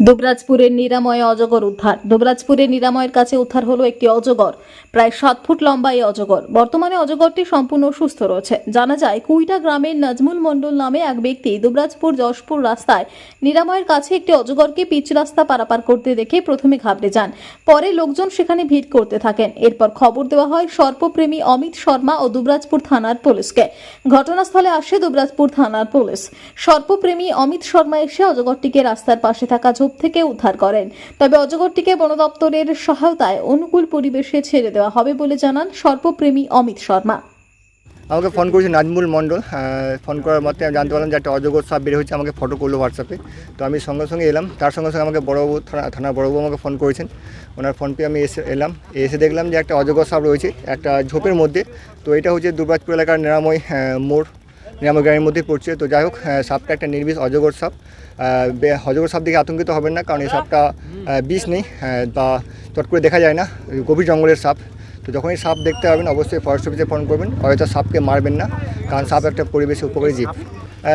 দুবরাজপুরের নিরাময় অজগর উদ্ধার। দুবরাজপুরের নিরাময়ের কাছে উদ্ধার হলো একটি অজগর। প্রায় সাত ফুট লম্বা এই অজগর। বর্তমানে অজগরটি সম্পূর্ণ সুস্থ রয়েছে। জানা যায়, কুইটা গ্রামের নাজমুল মণ্ডল নামে এক ব্যক্তি দুবরাজপুর যশপুর রাস্তায় নিরাময়ের কাছে একটি অজগরকে পিচ রাস্তা পারাপার করতে দেখে প্রথমে ঘাবড়ে যান। পরে লোকজন সেখানে ভিড় করতে থাকেন। এরপর খবর দেওয়া হয়, সর্পপ্রেমী অমিত শর্মা ও দুবরাজপুর থানার পুলিশকে। ঘটনাস্থলে আসে দুবরাজপুর থানার পুলিশ। সর্পপ্রেমী অমিত শর্মা এসে অজগরটিকে রাস্তার পাশে থাকা ঝোপ থেকে উদ্ধার করেন। তবে অজগরটিকে বন দপ্তরের সহায়তায় অনুকূল পরিবেশে ছেড়ে দেওয়া হবে বলে জানান সর্পপ্রেমী অমিত শর্মা। আমাকে ফোন করেছে নাজমুল মণ্ডল। ফোন করার মতে আমি জানতে পারলাম যে একটা অজগর সাপ বের হয়েছে, আমাকে ফটো করল হোয়াটসঅ্যাপে তো আমি সঙ্গে সঙ্গে এলাম। তার সঙ্গে সঙ্গে আমাকে বড়বাবু, থানা, থানার বড়বাবু আমাকে ফোন করেছেন। ওনার ফোন পেয়ে আমি এসে, এলাম। এসে দেখলাম যে একটা অজগর সাপ রয়েছে একটা ঝোপের মধ্যে। তো এটা হচ্ছে দুবরাজপুর এলাকার নিরাময় মোড়। নিরাময় গ্রামের মধ্যে পড়ছে। তো যাই হোক সাপটা একটা নির্বিষ অজগর সাপ। অজগর সাপ দেখে আতঙ্কিত হবেন না, কারণ এই সাপটা বিষ নেই বা চট করে দেখা যায় না গভীর জঙ্গলের সাপ। তো যখনই সাপ দেখতে পাবেন, অবশ্যই ফরেস্ট অফিসে ফোন করবেন, হয়তো সাপকে মারবেন না, কারণ সাপ একটা পরিবেশে উপকারী জীব।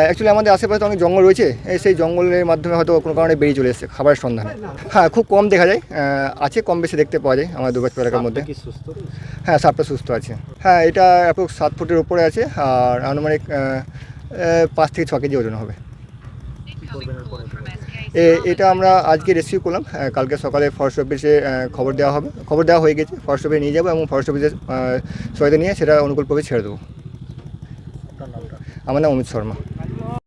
অ্যাকচুয়ালি আমাদের আশেপাশে অনেক জঙ্গল রয়েছে সেই জঙ্গলের মাধ্যমে হয়তো কোনো কারণে বেরিয়ে চলে এসেছে, খাবারের সন্ধানে। হ্যাঁ খুব কম দেখা যায় আছে কম বেশি দেখতে পাওয়া যায় আমাদের দুর্গাপুর এলাকার মধ্যে। হ্যাঁ সাপটা সুস্থ আছে। হ্যাঁ এটা অ্যাপ্রক্স সাত ফুটের উপরে আছে আর আনুমানিক পাঁচ থেকে ছ কেজি ওজন হবে। এ- এটা আমরা আজকে রেস্কিউ করলাম। কালকে সকালে ফরেস্ট অফিসে খবর দেওয়া হবে। খবর দেওয়া হয়ে গেছে। ফরেস্ট অফিসে নিয়ে যাব এবং ফরেস্ট অফিসের সহায়তা নিয়ে সেটা অনুকূলভাবে ছেড়ে দেবো। আমার নাম অমিত শর্মা।